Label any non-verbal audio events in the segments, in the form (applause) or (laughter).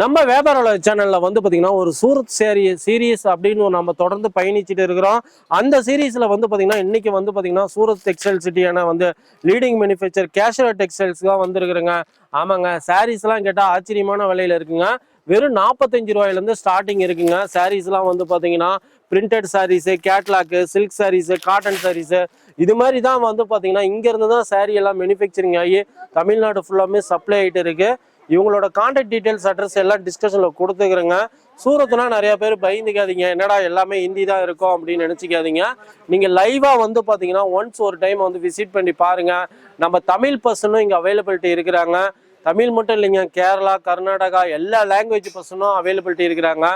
நம்ம வியாபார சேனல்ல வந்து பாத்தீங்கன்னா ஒரு சூரத் சேரிய சீரீஸ் அப்படின்னு நம்ம தொடர்ந்து பயணிச்சுட்டு இருக்கிறோம். அந்த சீரீஸ்ல வந்து பாத்தீங்கன்னா இன்னைக்கு வந்து பாத்தீங்கன்னா சூரத் டெக்ஸ்டைல் சிட்டியான வந்து லீடிங் மேனுஃபேக்சர் கேஷுவல் டெக்ஸ்டைல்ஸ் தான் வந்துருக்குறேங்க ஆமாங்க சாரீஸ் எல்லாம் கேட்டா ஆச்சரியமான விலையில இருக்குங்க. வெறும் நாற்பத்தஞ்சு ரூபாயில இருந்து ஸ்டார்டிங் இருக்குங்க. சாரீஸ் எல்லாம் வந்து பாத்தீங்கன்னா printed sarees catalogue silk sarees cotton sarees இது மாதிரி தான் வந்து பாத்தீங்கன்னா இங்க இருந்து தான் சாரீ எல்லாம் மேனுஃபேக்சரிங் ஆகி தமிழ்நாடு ஃபுல்லாமே சப்ளை ஆயிட்டு இருக்கு. இவங்களோட கான்டாக்ட் டீட்டெயில்ஸ் அட்ரஸ் எல்லாம் டிஸ்கஷனில் கொடுத்துக்கிறேங்க. சூரத்துனா நிறைய பேர் பயந்துக்காதீங்க. என்னடா எல்லாமே ஹிந்தி தான் இருக்கும் அப்படின்னு நினச்சிக்காதீங்க. நீங்கள் லைவாக வந்து பார்த்தீங்கன்னா ஒன்ஸ் ஒரு டைம் வந்து விசிட் பண்ணி பாருங்கள் நம்ம தமிழ் பர்சனும் இங்கே அவைலபிலிட்டி இருக்கிறாங்க. தமிழ் மட்டும் இல்லைங்க கேரளா கர்நாடகா எல்லா லாங்குவேஜ் பர்சனும் அவைலபிலிட்டி இருக்கிறாங்க.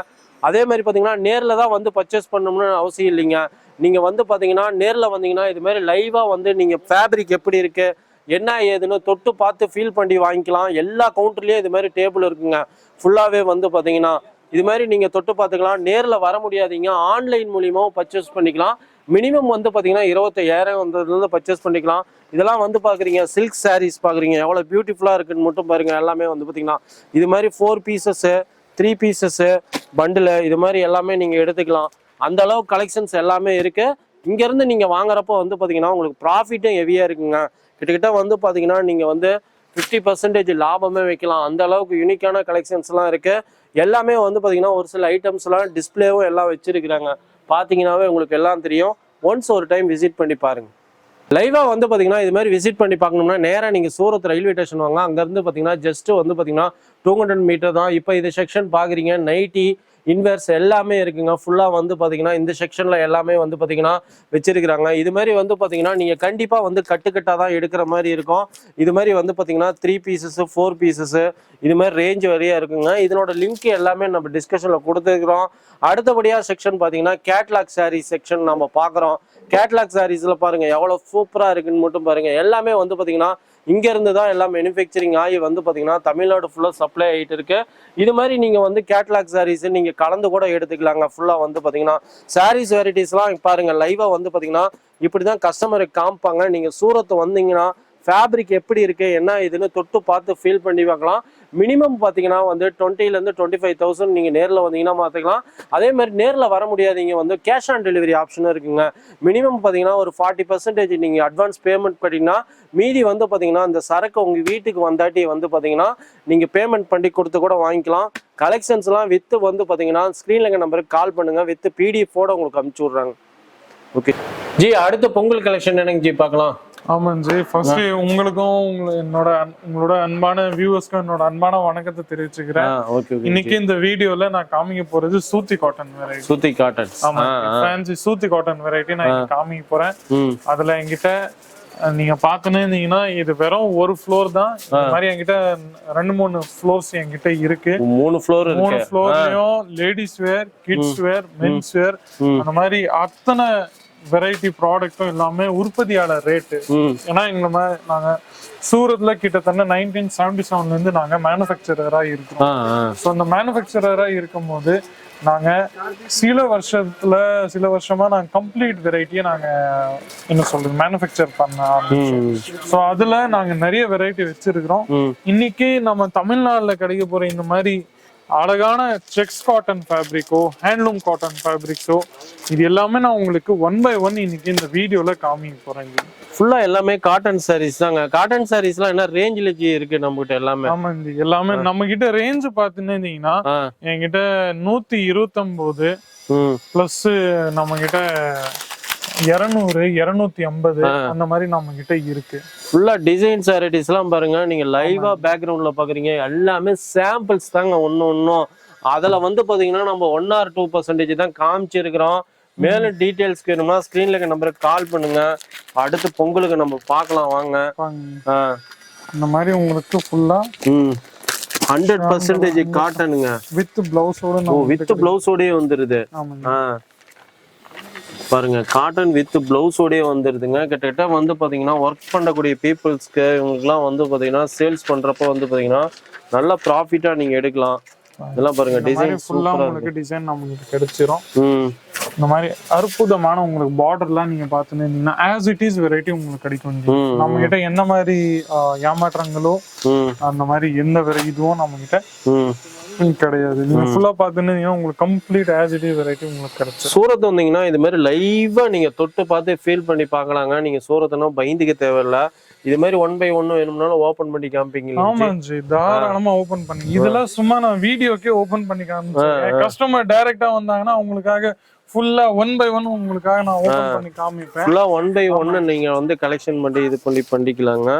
அதே மாதிரி பார்த்தீங்கன்னா நேரில் தான் வந்து பர்ச்சேஸ் பண்ணணும்னு அவசியம் இல்லைங்க. நீங்கள் வந்து பார்த்தீங்கன்னா நேரில் வந்தீங்கன்னா இது மாதிரி லைவாக வந்து நீங்கள் ஃபேப்ரிக் எப்படி இருக்குது என்ன ஏதுன்னு தொட்டு பார்த்து ஃபீல் பண்ணி வாங்கிக்கலாம். எல்லா கவுண்டர்லேயும் இது மாதிரி டேபிள் இருக்குங்க. ஃபுல்லாகவே வந்து பார்த்தீங்கன்னா இது மாதிரி நீங்கள் தொட்டு பார்த்துக்கலாம். நேரில் வர முடியாதீங்க. ஆன்லைன் மூலியமாகவும் பர்ச்சேஸ் பண்ணிக்கலாம். மினிமம் வந்து பார்த்தீங்கன்னா இருபத்தையாயிரம் வந்ததுலேருந்து பர்ச்சேஸ் பண்ணிக்கலாம். இதெல்லாம் வந்து பார்க்குறீங்க சில்க் சாரீஸ் பார்க்குறீங்க எவ்வளோ பியூட்டிஃபுல்லாக இருக்குன்னு மட்டும் பாருங்கள் எல்லாமே வந்து பார்த்தீங்கன்னா இது மாதிரி four pieces three pieces bundle இது மாதிரி எல்லாமே நீங்கள் எடுத்துக்கலாம். அந்த அளவு கலெக்ஷன்ஸ் எல்லாமே இருக்குது இங்கேருந்து நீங்கள் வாங்குறப்போ வந்து பார்த்தீங்கன்னா உங்களுக்கு ப்ராஃபிட்டும் ஹெவியாக இருக்குங்க. கிட்டத்தட்ட வந்து பார்த்தீங்கன்னா நீங்கள் வந்து ஃபிஃப்டி பர்சன்டேஜ் லாபமே வைக்கலாம். அந்த அளவுக்கு யூனிக்கான கலெக்ஷன்ஸ்லாம் இருக்குது எல்லாமே வந்து பார்த்தீங்கன்னா ஒரு சில ஐட்டம்ஸ்லாம் டிஸ்பிளேவும் எல்லாம் வச்சுருக்குறாங்க. பார்த்தீங்கன்னாவே உங்களுக்கு எல்லாம் தெரியும். ஒன்ஸ் ஒரு டைம் விசிட் பண்ணி பாருங்க. லைவாக வந்து பார்த்தீங்கன்னா இது மாதிரி விசிட் பண்ணி பார்க்கணும்னா நேராக நீங்கள் சூரத் ரயில்வே ஸ்டேஷன் வாங்க. அங்கேருந்து பார்த்தீங்கன்னா ஜஸ்ட்டு வந்து பார்த்தீங்கன்னா டூ ஹண்ட்ரட் மீட்டர் தான். இப்போ இது செக்ஷன் பார்க்குறீங்க நைட்டி இன்வெர்ஸ் எல்லாமே இருக்குங்க. ஃபுல்லாக வந்து பார்த்தீங்கன்னா இந்த செக்ஷனில் எல்லாமே வந்து பார்த்தீங்கன்னா வச்சிருக்கிறாங்க. இது மாதிரி வந்து பார்த்தீங்கன்னா நீங்கள் கண்டிப்பாக வந்து கட்டுக்கட்டாக தான் எடுக்கிற மாதிரி இருக்கும். இது மாதிரி வந்து பார்த்தீங்கன்னா த்ரீ பீசஸ்ஸு ஃபோர் பீசஸ்ஸு இது மாதிரி ரேஞ்ச் வரையா இருக்குங்க. இதனோட லிங்க் எல்லாமே நம்ம டிஸ்கஷனில் கொடுத்துருக்குறோம். அடுத்தபடியாக செக்ஷன் பார்த்தீங்கன்னா கேட்லாக் சாரீ செக்ஷன் நம்ம பார்க்குறோம் கேட்லாக் சாரீஸில் பாருங்கள் எவ்வளோ சூப்பராக இருக்குன்னு மட்டும் பாருங்கள் எல்லாமே வந்து பார்த்தீங்கன்னா இங்கேருந்து தான் எல்லாம் மேனுஃபேக்சரிங் ஆகி வந்து பார்த்திங்கன்னா தமிழ்நாடு ஃபுல்லாக சப்ளை ஆகிட்டு இருக்கு. இது மாதிரி நீங்கள் வந்து கேட்லாக் சாரீஸ் நீங்கள் கலந்து கூட எடுத்துக்கலாங்க. ஃபுல்லாக வந்து பார்த்தீங்கன்னா சாரீஸ் வெரைட்டிஸ்லாம் பாருங்கள் லைவாக வந்து பார்த்தீங்கன்னா இப்படி தான் கஸ்டமருக்கு காமிப்பாங்க. நீங்கள் சூரத்து வந்தீங்கன்னா ஃபேப்ரிக் எப்படி இருக்குது என்ன இதுன்னு தொட்டு பார்த்து ஃபீல் பண்ணி பார்க்கலாம். மினிமம் பார்த்தீங்கன்னா வந்து டுவெண்ட்டிலேருந்து டுவெண்ட்டி ஃபைவ் தௌசண்ட் நீங்கள் நேரில் வந்தீங்கன்னா பார்த்துக்கலாம் அதே மாதிரி நேரில் வர முடியாதீங்க வந்து கேஷ் ஆன் டெலிவரி ஆப்ஷனும் இருக்குங்க. மினிமம் பார்த்தீங்கன்னா ஒரு ஃபார்ட்டி பர்சன்டேஜ் நீங்கள் அட்வான்ஸ் பேமெண்ட் பண்ணிங்கன்னா மீதி வந்து பார்த்தீங்கன்னா அந்த சரக்கு உங்கள் வீட்டுக்கு வந்தாட்டி வந்து பார்த்தீங்கன்னா நீங்கள் பேமெண்ட் பண்ணி கொடுத்து கூட வாங்கிக்கலாம். கலெக்ஷன்ஸ்லாம் வித்து வந்து பார்த்தீங்கன்னா ஸ்க்ரீனில் நம்பருக்கு கால் பண்ணுங்கள் வித்து பிடிஎஃபோட உங்களுக்கு அனுப்பிச்சி விட்றாங்க. ஓகே ஜி அடுத்த பொங்கல் கலெக்ஷன் என்னங்க ஜி பார்க்கலாம் ஆமாம் ஜி. ஃபர்ஸ்ட் உங்களுக்கும் உங்க- என்னோட உங்களோட அன்பான வியூவர்ஸ்க்கும் என்னோட அன்பான வணக்கத்தை தெரிவிச்சுக்கிறேன். இன்னைக்கு இந்த வீடியோல நான் காமிக்க போறது சூத்தி காட்டன் வெரைட்டி சுத்தி காட்டன் ஆமா ஃபேன்சி சூத்தி காட்டன் வெரைட்டி நான் காமிக்க போறேன். அதுல என்கிட்ட நீங்க பாத்துனே இருந்தீங்கன்னா இது வெறும் ஒரு ஃப்ளோர் தான். இந்த மாதிரி என்கிட்ட ரெண்டு மூணு ஃப்ளோர்ஸ் என்கிட்ட இருக்கு. மூணு ஃப்ளோர் மூணு ஃப்ளோர்லயும் ladies wear kids wear mens wear. அந்த மாதிரி அத்தனை வெரைட்டி ப்ராடக்ட்டும் எல்லாமே உற்பத்தியாளர் ரேட்டு ஏன்னா எங்களை மா- நாங்க சூரத்ல கிட்டத்தட்ட நைன்டீன் செவன்டி செவன்ல இருந்து நாங்க மேனுஃபேக்சரரா ஆ ஸோ அந்த மேனுஃபேக்சரரா இருக்கும்போது நாங்க சில வருஷத்துல சில வருஷமா நாங்க கம்ப்ளீட் வெரைட்டியை நாங்க என்ன சொல்றது மேனுஃபேக்சர் பண்ண ஆரம்பிச்சோம். ஸோ அதுல நாங்க நிறைய வெரைட்டி வச்சிருக்கிறோம். இன்னைக்கு நம்ம தமிழ்நாட்டுல கிடைக்க போற இந்த மாதிரி அழகான செக்ஸ் காட்டன் ஃபேப்ரிக்கோ ஹேண்ட்லூம் காட்டன் ஃபேப்ரிக்ஸோ இது எல்லாமே நான் உங்களுக்கு ஒன் பை ஒன் இன்னைக்கு இந்த வீடியோல காமிக்க போறேன். ஃபுல்லா எல்லாமே காட்டன் சாரீஸ் தாங்க. காட்டன் சாரீஸ்லாம் என்ன ரேஞ்சில் இருக்கு நம்மகிட்ட எல்லாமே? ஆமா இந்த எல்லாமே நம்ம கிட்ட ரேஞ்ச் ஆ. என்கிட்ட நூத்தி இருபத்தொன்பது ம். பிளஸ் நம்ம கிட்ட இருநூறு இருநூத்தி ஐம்பது அந்த மாதிரி நம்ம கிட்ட இருக்கு. ஃபுல்லா டிசைன் சாரிட்டிஸ்லாம் பாருங்க. நீங்க லைவா பேக்ரவுண்ட்ல பாக்குறீங்க. எல்லாமே சாம்பிள்ஸ் தாங்க ஒண்ணு ஒன்றும் அதுல வந்து பாத்தீங்கன்னா நம்ம ஒன் ஆர் டூ பர்சன்டேஜ் தான் காமிச்சிருக்கிறோம். மேலும் டீட்டெயில்ஸ் வேணும்னா ஸ்க்ரீன்ல இருக்க நம்பருக்கு கால் பண்ணுங்க. அடுத்து பொங்கலுக்கு நம்ம பார்க்கலாம் வாங்க. இந்த மாதிரி உங்களுக்கு ஃபுல்லா ஹண்ட்ரட் பர்சன்டேஜ் காட்டனுங்க வித் பிளவுஸோட வித் பிளவுஸோடயே வந்துருது. ஆ. பாருங்க காட்டன் வித் பிளவுஸோடயே வந்துருதுங்க. கிட்டத்தட்ட வந்து பாத்தீங்கன்னா ஒர்க் பண்ணக்கூடிய பீப்புள்ஸ்க்கு இவங்களுக்குலாம் வந்து பாத்தீங்கன்னா சேல்ஸ் பண்றப்ப வந்து பாத்தீங்கன்னா நல்ல ப்ராஃபிட்டா நீங்க எடுக்கலாம். இதெல்லாம் பாருங்க டிசைன் ஃபுல்லா சூப்பரா உங்களுக்கு டிசைன் நமக்கு கிடைச்சிரும். இந்த மாதிரி அற்புதமான உங்களுக்கு பார்டர்லாம் நீங்க பார்த்துன்னு இருந்தீங்கன்னா ஆஸ் இட் இஸ் வெரைட்டி உங்களுக்கு கிடைக்கும். நம்ம கிட்ட என்ன மாதிரி ஏமாற்றங்களோ அந்த மாதிரி எந்த இதுவும் நம்ம கிட்ட கிடையாது. நீங்க ஃபுல்லா பாத்துன்னு உங்களுக்கு கம்ப்ளீட் ஆசிட்டி வெரைட்டி உங்களுக்கு கிடைச்சிடும் சூரத் வந்தீங்கன்னா இது மாதிரி லைவா நீங்க தொட்டு பார்த்து ஃபீல் பண்ணி பார்க்கலாங்க. நீங்க சூரத்னா பயந்துக்க தேவையில்ல. இது மாதிரி ஒன் பை ஒன் வேணும்னாலும் ஓபன் பண்ணி காமிப்பீங்களா ஆமா ஜி தாராளமா ஓபன் பண்ணி இதெல்லாம் சும்மா நான் வீடியோக்கே ஓபன் பண்ணி காமிச்சேன் கஸ்டமர் டைரக்டா வந்தாங்கன்னா அவங்களுக்காக ஃபுல்லா ஒன் பை ஒன் உங்களுக்காக நான் ஓபன் பண்ணி காமிப்பேன். ஃபுல்லா ஒன் பை ஒன்னு நீங்க வந்து கலெக்ஷன் பண்ணி இது பண்ணி பண்ணிக்கலாங்க.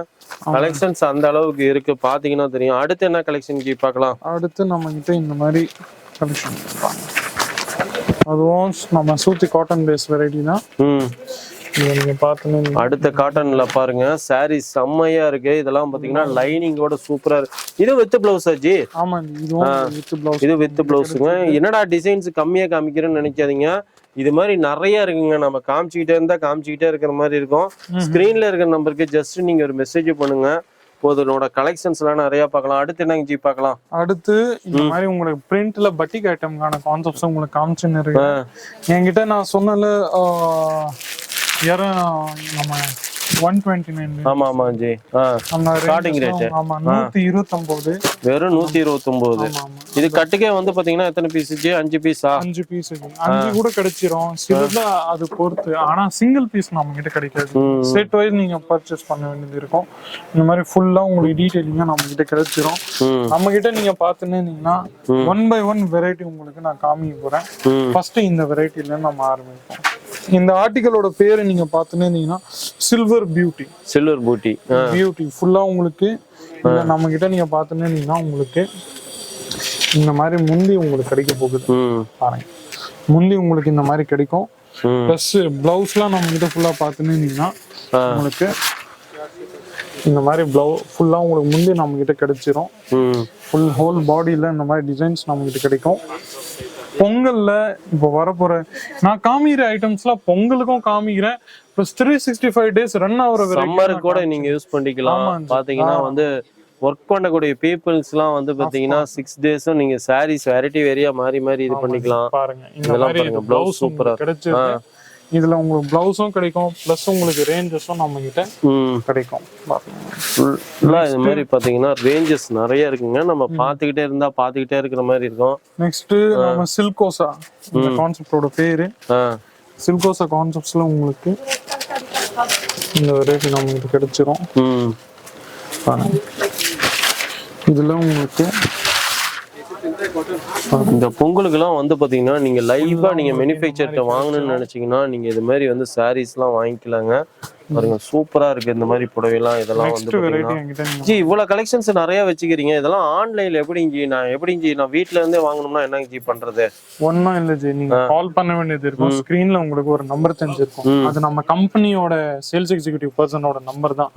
கலெக்ஷன்ஸ் அந்த அளவுக்கு இருக்கு. பாத்தீங்கன்னா தெரியும். அடுத்து என்ன கலெக்ஷன் பார்க்கலாம். அடுத்து நம்ம கிட்ட இந்த மாதிரி கலெக்ஷன் அதுவும் நம்ம சூத்தி காட்டன் பேஸ் வெரைட்டி தான் அடுத்த காட்டன்ல பாருங்க saree செம்மையா இருக்கு. இதெல்லாம் பாத்தீங்கன்னா லைனிங்கோட சூப்பரா இருக்கு இது வித் பிளவுஸ் பிளவுஸ் இது வித் பிளவுஸுங்க என்னடா டிசைன்ஸ் கம்மியா காமிக்கிறேன்னு நினைக்காதீங்க. இது மாதிரி நிறைய இருக்குங்க. நம்ம காமிச்சுக்கிட்டே இருந்தா காமிச்சுக்கிட்டே இருக்கிற மாதிரி இருக்கும். ஸ்கிரீன்ல இருக்கிற நம்பருக்கு ஜஸ்ட் நீங்க ஒரு மெசேஜ் பண்ணுங்க. போதனோட கலெக்ஷன்ஸ் எல்லாம் நிறைய பார்க்கலாம். அடுத்து என்னங்க ஜி பார்க்கலாம்? அடுத்து இந்த மாதிரி உங்களுக்கு பிரிண்ட்ல பட்டிக் ஐட்டம்கான கான்செப்ட்ஸ் உங்களுக்கு காமிச்சுன்னு இருக்கு என்கிட்ட நான் சொன்னல யாரும் நம்ம ஒன் டுவெண்ட்டி நைன் ஆமா ஆமா ஜி. நம்ம ranges rate. ஆமா நூத்தி இருபத்தொன்பது வெறும் நூத்தி இருபத்தி ஒன்பது ஆமா ஆமா. இது கட்டுக்கே வந்து பாத்தீங்கன்னா எத்தனை பீஸ் ஜி? அஞ்சு பீஸா அஞ்சு பீஸ் அஞ்சு கூட கிடைச்சிரும். சிலதுல அது பொறுத்து. ஆனா சிங்கிள் பீஸ் நம்ம கிட்ட கிடைக்காது. செட் வைஸ் நீங்க பர்ச்சேஸ் பண்ண வேண்டியது இருக்கும். இந்த மாதிரி ஃபுல்லா உங்களுக்கு டீடைலிங்கா நம்ம கிட்ட கிடைச்சிரும். நம்ம கிட்ட நீங்க பாத்துனீங்கன்னா ஒன் பை ஒன் வெரைட்டி உங்களுக்கு நான் காமிக்க போறேன். ஃபர்ஸ்ட் இந்த வெரைட்டில நம்ம ஆரம்பிப்போம். இந்த ஆர்டிகளோட பேரு நீங்க பாத்துனீங்கன்னா silver beauty silver beauty beauty ஃபுல்லா உங்களுக்கு நம்ம கிட்ட நீங்க பாத்துனீங்கன்னா உங்களுக்கு இந்த மாதிரி முந்தி உங்களுக்கு கிடைக்க போகுது. பாருங்க. முந்தி உங்களுக்கு இந்த மாதிரி கிடைக்கும். ப்ளஸ் பிளவுஸ்லாம் நம்ம கிட்ட ஃபுல்லா பாத்துனீங்கன்னா. உங்களுக்கு இந்த மாதிரி பிளவு ஃபுல்லா உங்களுக்கு முந்தி நம்ம கிட்ட கிடைச்சிரும் ஃபுல் ஹோல் பாடியில இந்த மாதிரி டிசைன்ஸ் நம்ம கிட்ட கிடைக்கும். பொங்கல்ல இப்போ வரப்போற நான் காமிக்கிற ஐட்டம்ஸ்லாம் பொங்கலுக்கும் காமிக்கிறேன். Plus three sixty five days run ஆகிற சம்மருக்கு கூட நீங்க யூஸ் பண்ணிக்கலாம். பாத்தீங்கன்னா வந்து ஒர்க் பண்ணக்கூடிய பீப்புள்ஸ்லாம் வந்து பாத்தீங்கன்னா சிக்ஸ் டேஸும் நீங்க சாரீஸ் வெரைட்டி வெரையா மாறி மாறி இது பண்ணிக்கலாம். பாருங்க. இதெல்லாம் பாருங்க, பிளவுஸ் சூப்பரா இதுல உங்களுக்கு பிளவுஸும் கிடைக்கும். ப்ளஸ் உங்களுக்கு ரேஞ்சஸும் நம்ம கிட்ட ம். கிடைக்கும். ஃபுல்லா இது மாதிரி பாத்தீங்கன்னா ரேஞ்சஸ் நிறைய இருக்குங்க. நம்ம பாத்துக்கிட்டே இருந்தா பாத்துக்கிட்டே இருக்கிற மாதிரி இருக்கும். நெக்ஸ்ட் நம்ம சில்கோசா இந்த கான்செப்டோட பேரு. சில்கோசா கான்செப்ட்ஸ்ல உங்களுக்கு இந்த வெரைட்டி நம்ம கிட்ட கிடைச்சிரும் இதுல உங்களுக்கு இந்த பொங்கலுக்குலாம் வந்து பாத்தீங்கன்னா நீங்க லைவா நீங்க மேனுஃபேக்சர்ட்ட வாங்கணும்னு நினைச்சீங்கன்னா நீங்க இது மாதிரி வந்து sarees எல்லாம் வாங்கிக்கலாங்க. பாருங்க சூப்பரா இருக்கு இந்த மாதிரி புடவைலாம் இதெல்லாம் வந்து ஜி இவ்வளவு கலெக்ஷன்ஸ் நிறைய வச்சுக்கிறீங்க. இதெல்லாம் ஆன்லைன்ல எப்படி ஜி நான் எப்படி ஜி நான் வீட்ல இருந்தே வாங்கணும்னா என்ன ஜி பண்றது? ஒன்னும் இல்ல ஜி. நீங்க கால் பண்ண வேண்டியது இருக்கும். ஸ்கிரீன்ல உங்களுக்கு ஒரு நம்பர் தெரிஞ்சிருக்கும் அது நம்ம கம்பெனியோட சேல்ஸ் எக்ஸிகியூட்டிவ் பர்சனோட நம்பர் தான்.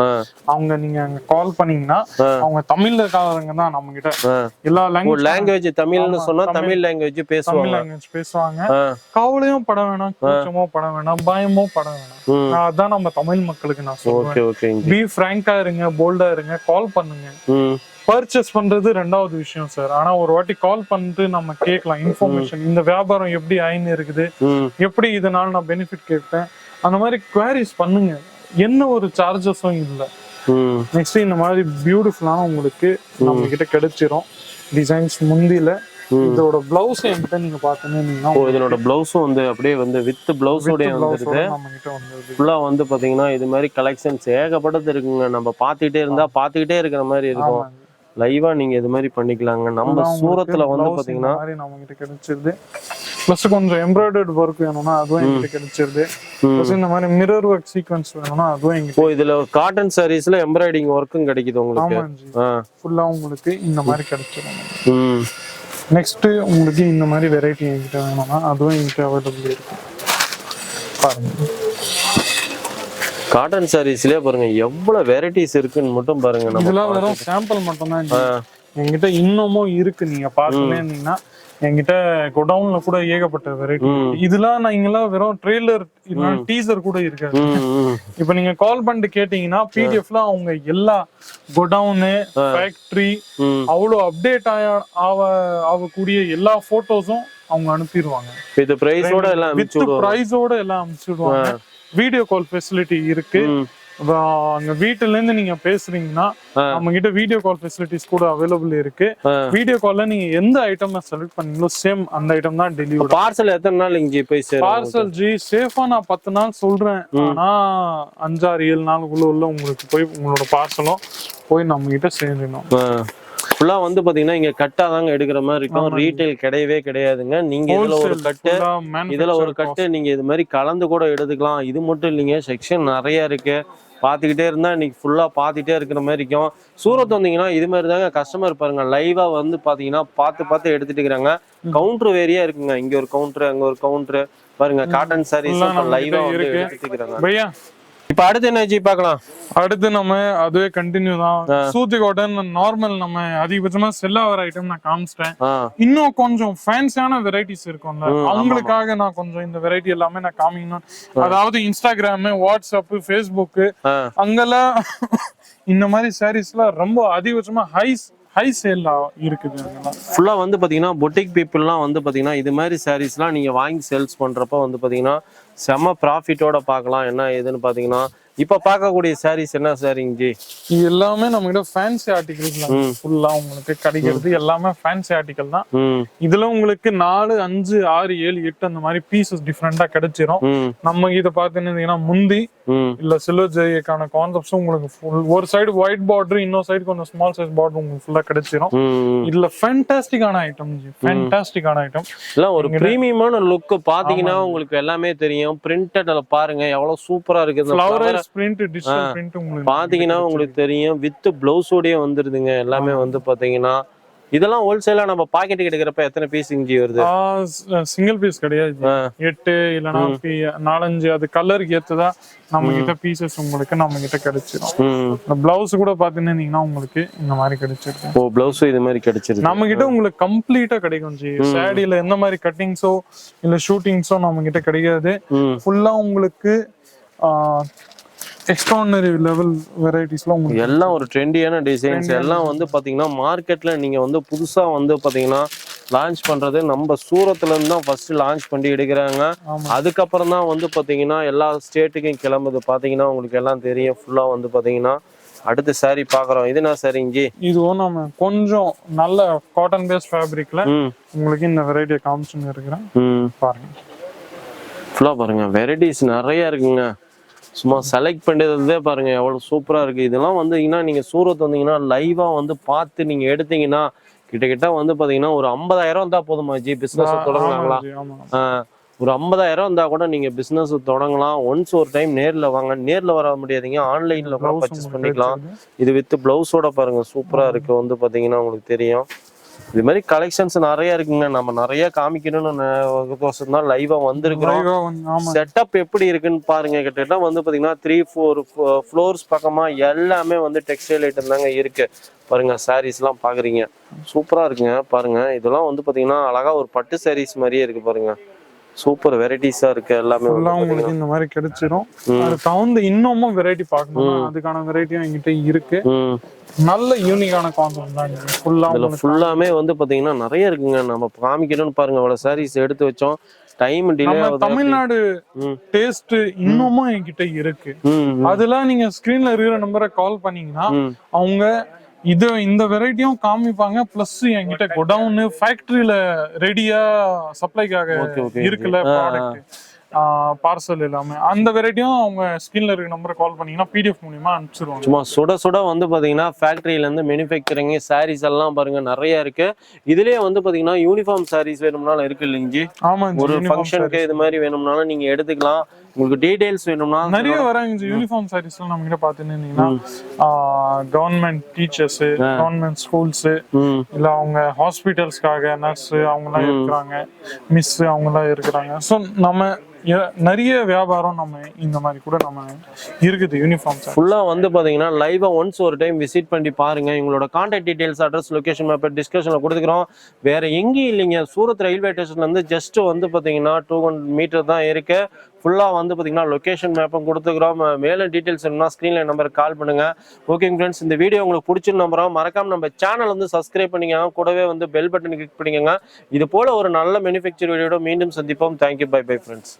அவங்க நீங்க அங்க கால் பண்ணீங்கன்னா அவங்க தமிழ்ல இருக்காதவங்க தான் நம்ம கிட்ட ஆ. எல்லா லாங்குவேஜ் லாங்குவேஜ் தமிழ்னு சொன்னா தமிழ் லாங்குவேஜ் பேசுவாங்க. லாங்குவேஜ் பேசுவாங்க. கவலையும் பட வேணாம் கூச்சமோ பட வேணாம் பயமோ பட வேணாம். அதான் நம்ம தமிழ் மக்களுக்கு நான் சொல்லுவேன் பி ஃப்ராங்கா இருங்க போல்டா இருங்க கால் பண்ணுங்க. பர்ச்சேஸ் பண்றது ரெண்டாவது விஷயம் சார் ஆனா ஒரு வாட்டி கால் பண்ணிட்டு நம்ம கேட்கலாம் இன்ஃபர்மேஷன் இந்த வியாபாரம் எப்படி ஆயின்னு இருக்குது. எப்படி இதனால நான் பெனிஃபிட் கேட்பேன் அந்த மாதிரி குவாரிஸ் பண்ணுங்க. என்ன ஒரு சார்ஜஸும் இல்லை. நெக்ஸ்ட் இந்த மாதிரி பியூட்டிஃபுல்லான உங்களுக்கு நம்ம கிட்ட கிடைச்சிரும். டிசைன்ஸ் முந்தில இதோட பிளவுஸ் என்கிட்ட நீங்க பாத்தீங்கன்னா ஓ இதனோட பிளவுஸும் வந்து அப்படியே வந்து வித் பிளவுஸோட வந்துருது. ஃபுல்லா வந்து பாத்தீங்கன்னா இது மாதிரி கலெக்ஷன்ஸ் ஏகப்பட்டது இருக்குங்க. நம்ம பாத்துக்கிட்டே இருந்தா பாத்துக்கிட்டே இருக்கிற மாதிரி இருக்கும். லைவா நீங்க இது மாதிரி பண்ணிக்கலாங்க. நம்ம சூரத்துல வந்து பாத்தீங்கன்னா நம்ம கிட்ட கிடைச்சிருது. ப்ளஸ் கொஞ்சம் எம்ப்ராய்டர்ட் ஒர்க் வேணும்னா அதுவும் எங்கிட்ட கிடைச்சிருது. ப்ளஸ் இந்த மாதிரி மிரர் ஒர்க் சீக்வன்ஸ் வேணும்னா அதுவும் எங்கிட்ட ஓ இதுல காட்டன் சாரீஸ்ல எம்ப்ராய்டிங் ஒர்க்கும் கிடைக்குது உங்களுக்கு. ஆமாஞ்சி ஆ. ஃபுல்லா உங்களுக்கு இந்த மாதிரி கிடைச்சிரும். ம் நெக்ஸ்ட் உங்களுக்கு இந்த மாதிரி வெரைட்டி என்கிட்ட வேணும்னா அதுவும் என்கிட்ட அவைலபிள் இருக்கு பாருங்க. காட்டன் சாரீஸ்லயே பாருங்க எவ்வளவு வெரைட்டிஸ் இருக்குன்னு மட்டும் பாருங்க இதெல்லாம் வெறும் சாம்பிள் மட்டும்தான். என்கிட்ட. இன்னமும் இருக்கு. நீங்க பார்த்துட்டே இருந்தீங்கன்னா என்கிட்ட குடவுன்ல கூட ஏகப்பட்ட வெரைட்டி. இதெல்லாம் நான் இங்கெல்லாம் வெறும் ட்ரெய்லர் டீசர் கூட இருக்காது. இப்ப நீங்க கால் பண்ணிட்டு கேட்டீங்கன்னா பிடிஎஃப்ல அவங்க எல்லா குடவுனு ஃபேக்டரி ம். அவ்வளோ அப்டேட் ஆக ஆகக்கூடிய எல்லா போட்டோஸும் அவங்க அனுப்பிடுவாங்க. இது பிரைஸோட எல்லாம் வித் பிரைஸோட எல்லாம் அனுப்பிச்சுடுவாங்க வீடியோ கால் ஃபெசிலிட்டி இருக்கு. அப்புறம் அங்க வீட்டுல இருந்து நீங்க பேசுறீங்கன்னா. நம்ம கிட்ட வீடியோ கால் ஃபெசிலிட்டிஸ் கூட அவைலபிள் இருக்கு. வீடியோ கால்ல நீங்க எந்த ஐட்டம் செலக்ட் பண்ணீங்களோ சேம் அந்த ஐட்டம் தான் டெலிவரி பார்சல் எத்தனை நாள் இங்க போய் சேரும்? பார்சல் ஜி சேஃபா நான் பத்து நாள் சொல்றேன். ஆனா அஞ்சாறு ஏழு நாளுக்குள்ள உள்ள உங்களுக்கு போய் உங்களோட பார்சலும் போய் நம்ம கிட்ட சேரணும் ஃபுல்லா வந்து பாத்தீங்கன்னா இங்க கட்டா தாங்க எடுக்கிற மாதிரி இருக்கும். ரீட்டைல் கிடையவே கிடையாதுங்க. நீங்க இதுல ஒரு கட்டு இதுல ஒரு. கட்டு நீங்க இது மாதிரி கலந்து கூட எடுத்துக்கலாம். இது மட்டும் இல்லைங்க. செக்ஷன் நிறைய இருக்கு. பார்த்துக்கிட்டே இருந்தா இன்னைக்கு ஃபுல்லா பார்த்துட்டே இருக்கிற மாதிரி இருக்கும். சூரத் வந்தீங்கன்னா இது மாதிரி தாங்க கஸ்டமர் பாருங்க. லைவா வந்து பாத்தீங்கன்னா பார்த்து பார்த்து எடுத்துட்டு இருக்கிறாங்க. கவுண்டர் வேரியா இருக்குங்க. இங்க ஒரு கவுண்டர் அங்க ஒரு கவுண்டர் பாருங்க காட்டன் சாரீஸ் full ஆ நம்ம லைவா கிட்ட வந்து இருக்கு. இப்ப அடுத்து என்ன ஜி பார்க்கலாம்? அடுத்து நம்ம அதுவே கண்டினியூ தான். சூத்தி காட்டன் நார்மல் நம்ம அதிகபட்சமா செல் ஆகிற ஐட்டம் நான் காமிச்சிட்டேன். இன்னும் கொஞ்சம் ஃபேன்சியான வெரைட்டிஸ் இருக்கும்ல. அவங்களுக்காக நான் கொஞ்சம் இந்த வெரைட்டி எல்லாமே நான் காமிக்கணும். அதாவது இன்ஸ்டாகிராம் வாட்ஸ்அப் ஃபேஸ்புக் அங்கெல்லாம் (laughs) இந்த மாதிரி சாரீஸ்லாம் ரொம்ப அதிகபட்சமா ஹை ஹை சேல் இருக்குது ஃபுல்லா வந்து பாத்தீங்கன்னா பொட்டிக் பீப்புள்லாம் வந்து பாத்தீங்கன்னா இது மாதிரி சாரீஸ்லாம் நீங்க வாங்கி சேல்ஸ் பண்றப்ப வந்து பாத்தீங்கன்னா செம ப்ராஃபிட்டோட பார்க்கலாம். என்ன ஏதுன்னு பாத்தீங்கன்னா இப்ப பார்க்கக்கூடிய சாரீஸ் என்ன சாரிங்க ஜி இது எல்லாமே நம்ம கிட்ட ஃபேன்சி ஆர்டிகல்ஸ் தான். ஃபுல்லா உங்களுக்கு கிடைக்கிறது எல்லாமே ஃபேன்சி ஆர்டிகல் தான். இதுல உங்களுக்கு நாலு அஞ்சு ஆறு ஏழு எட்டு அந்த மாதிரி பீசஸ் டிஃப்ரெண்டா கிடைச்சிரும். நம்ம இதை பார்த்துன்னு முந்தி இல்ல சில்வர் ஜெய்க்கான கான்செப்ட்ஸும் உங்களுக்கு full- ஒரு சைடு ஒயிட் பார்டர் இன்னொரு சைடு கொஞ்சம் ஸ்மால் சைஸ் பார்டர் உங்களுக்கு ஃபுல்லா கிடைச்சிரும். இதுல ஃபேன்டாஸ்டிக்கான ஐட்டம் ஃபேன்டாஸ்டிக்கான ஐட்டம் எல்லாம் ஒரு பிரீமியமான லுக் பாத்தீங்கன்னா உங்களுக்கு எல்லாமே தெரியும். பிரிண்டட்ல பாருங்க எவ்வளவு சூப்பரா இருக்கு. பிரிண்ட் டிஜிட்டல் பிரிண்ட் உங்களுக்கு பாத்தீங்கன்னா உங்களுக்கு தெரியும். வித் பிளவுஸோடய வந்துருதுங்க. எல்லாமே வந்து பாத்தீங்கன்னா இதெல்லாம் ஹோல்சேலா நம்ம பாக்கெட் எடுக்கிறப்ப எத்தனை பீஸ் இஞ்சி வருது? சிங்கிள் பீஸ் கிடையாது. எட்டு இல்லைன்னா நாலஞ்சு அது கலருக்கு ஏத்ததா நம்ம கிட்ட பீசஸ் உங்களுக்கு நம்ம கிட்ட கிடைச்சிரும். ம். இந்த பிளவுஸ் கூட பாத்தீங்கன்னா உங்களுக்கு இந்த மாதிரி கிடைச்சிருக்கு. ஓ பிளவுஸும் இது மாதிரி கிடைச்சிருது நம்ம கிட்ட உங்களுக்கு கம்ப்ளீட்டா கிடைக்கும் ஜி. சாடியில எந்த மாதிரி கட்டிங்ஸோ இல்ல ஷூட்டிங்ஸோ நம்ம கிட்ட கிடைக்காது ஃபுல்லா உங்களுக்கு எக்ஸ்ட்ரானரி லெவல் வெரைட்டிஸ்லாம் உங்களுக்கு எல்லாம் ஒரு ட்ரெண்டியான டிசைன்ஸ் எல்லாம் வந்து பாத்தீங்கன்னா மார்க்கெட்ல நீங்க வந்து புதுசா வந்து பாத்தீங்கன்னா லான்ச் பண்றது நம்ம சூரத்ல இருந்து தான் ஃபர்ஸ்ட் லான்ச் பண்ணி எடுக்கிறாங்க. அதுக்கப்புறம் தான் வந்து பாத்தீங்கன்னா எல்லா ஸ்டேட்டுக்கும் கிளம்புது. பாத்தீங்கன்னா உங்களுக்கு எல்லாம் தெரியும். ஃபுல்லா வந்து பாத்தீங்கன்னா அடுத்த saree பாக்குறோம். இது என்ன சாரி இஞ்சி இதுவும் நம்ம கொஞ்சம் நல்ல காட்டன் பேஸ் ஃபேப்ரிக்ல ம். உங்களுக்கு இந்த வெரைட்டியை காமிச்சுன்னு இருக்கிறேன். ம். பாருங்க. ஃபுல்லா பாருங்க. வெரைட்டிஸ் நிறைய இருக்குங்க. சும்மா செலக்ட் பண்ணதே பாருங்க எவ்வளவு சூப்பரா இருக்கு. இதெல்லாம் வந்தீங்கன்னா நீங்க சூரத் வந்தீங்கன்னா லைவா வந்து பார்த்து நீங்க எடுத்தீங்கன்னா கிட்டத்தட்ட வந்து பாத்தீங்கன்னா ஒரு ஐம்பதாயிரம் இருந்தா போதுமா ஜி ஆமா ஆஹ் ஒரு ஐம்பதாயிரம் இருந்தா கூட நீங்க பிசினஸ் தொடங்கலாம். ஒன்ஸ் ஒரு டைம் நேர்ல வாங்க நேர்ல வர முடியாதீங்க. ஆன்லைன்ல கூட பர்ச்சேஸ் பண்ணிக்கலாம். இது வித் பிளவுஸோட பாருங்க சூப்பரா இருக்கு. வந்து பாத்தீங்கன்னா உங்களுக்கு தெரியும். இது மாதிரி கலெக்ஷன்ஸ் நிறைய இருக்குங்க. நம்ம நிறைய காமிக்கணும்னு கோசம் தான் லைவா வந்திருக்கிறோம். செட்டப் எப்படி இருக்குன்னு பாருங்க. கிட்டத்தட்ட வந்து பாத்தீங்கன்னா த்ரீ ஃபோர் ஃப்ளோர்ஸ் பக்கமா எல்லாமே வந்து டெக்ஸ்டைல் ஐட்டம் தாங்க இருக்கு. பாருங்க சாரீஸ் எல்லாம் பாக்குறீங்க. சூப்பரா இருக்குங்க பாருங்க. இதெல்லாம் வந்து பாத்தீங்கன்னா அழகா ஒரு பட்டு சாரீஸ் மாதிரியே இருக்கு பாருங்க. சூப்பர் வெரைட்டிஸா இருக்கு எல்லாமே பாத்தீங்கன்னா. உங்களுக்கு இந்த மாதிரி கிடைச்சிரும் ம். அது தகுந்த இன்னமும் வெரைட்டி பார்க்கணும் அதுக்கான வெரைட்டியும் என்கிட்ட இருக்கு. நல்ல யூனிக்கான கான்செப்ட் தான் ஃபுல்லா இதுல ஃபுல்லாமே வந்து பாத்தீங்கன்னா நிறைய இருக்குங்க. நம்ம காமிக்கணும்னு பாருங்க. அவ்வளவு சாரீஸ் எடுத்து வச்சோம். Time delay Tamil Nadu. டேஸ்ட் இன்னமும் என்கிட்ட இருக்கு. அதெல்லாம் நீங்க ஸ்கிரீன்ல இருக்கிற நம்பரை கால் பண்ணீங்கன்னா. அவங்க இது இந்த வெரைட்டியும் காமிப்பாங்க. பிளஸ் என்கிட்ட குடவுன் ஃபேக்டரியில ரெடியா சப்ளைக்காக இருக்குல்ல ப்ராடக்ட் பார்சல் எல்லாமே. அந்த வெரைட்டியும் அவங்க ஸ்கிரீன்ல இருக்கிற நம்பரை கால் பண்ணீங்கன்னா பிடிஎஃப் மூலியமா அனுப்பிச்சிருவாங்க. சும்மா சுட சுட வந்து பாத்தீங்கன்னா ஃபேக்டரியில இருந்து மேனுஃபேக்சரிங் சாரீஸ் எல்லாம் பாருங்க நிறைய இருக்கு. இதுலயே வந்து பாத்தீங்கன்னா யூனிஃபார்ம் சாரீஸ் வேணும்னாலும் இருக்கு இல்லைங்க ஆமா ஒரு ஃபங்க்ஷனுக்கு. இது மாதிரி வேணும்னாலும் நீங்க எடுத்துக்கலாம். உங்களுக்கு டீடைல்ஸ் வேணும்னா நிறைய வராங்க யூனிஃபார்ம் சாரீஸ் நம்ம கிட்ட பாத்துட்டீங்கன்னா கவர்மெண்ட் டீச்சர்ஸ் கவர்மெண்ட் ஸ்கூல்ஸ் இல்ல அவங்க ஹாஸ்பிட்டல்ஸ்க்காக நர்ஸ் அவங்க எல்லாம் இருக்கிறாங்க மிஸ் அவங்க எல்லாம் இருக்கிறாங்க. ஸோ நம்ம நிறைய வியாபாரம் நம்ம இந்த மாதிரி கூட நம்ம இருக்குது யூனிஃபார்ம் சார் ஃபுல்லா வந்து பாத்தீங்கன்னா லைவா ஒன்ஸ் ஒரு டைம் விசிட் பண்ணி பாருங்க. உங்களோட contact details address location map டிஸ்கஷன்ல கொடுத்துக்கிறோம். வேற எங்கேயும் இல்லைங்க. சூரத் ரயில்வே ஸ்டேஷன்ல இருந்து ஜஸ்ட் வந்து பாத்தீங்கன்னா டூ ஹண்ட்ரட் மீட்டர் தான் இருக்கு. ஃபுல்லாக வந்து பார்த்தீங்கன்னா லொக்கேஷன் மேப்பும் கொடுத்துக்கிறோம். மேலும் டீட்டெயில்ஸ் வேணும்னா ஸ்க்ரீனில் நம்பருக்கு கால் பண்ணுங்க. ஓகேங்க ஃப்ரெண்ட்ஸ் இந்த வீடியோ உங்களுக்கு பிடிச்சிருந்து நம்புறோம். மறக்காம நம்ம சேனல் வந்து சப்ஸ்கிரைப் பண்ணிக்கோங்க. கூடவே வந்து பெல் பட்டன் கிளிக் பண்ணிக்கோங்க. இது போல ஒரு நல்ல மேனுஃபேக்சர் வீடியோட மீண்டும் சந்திப்போம். Thank you bye bye friends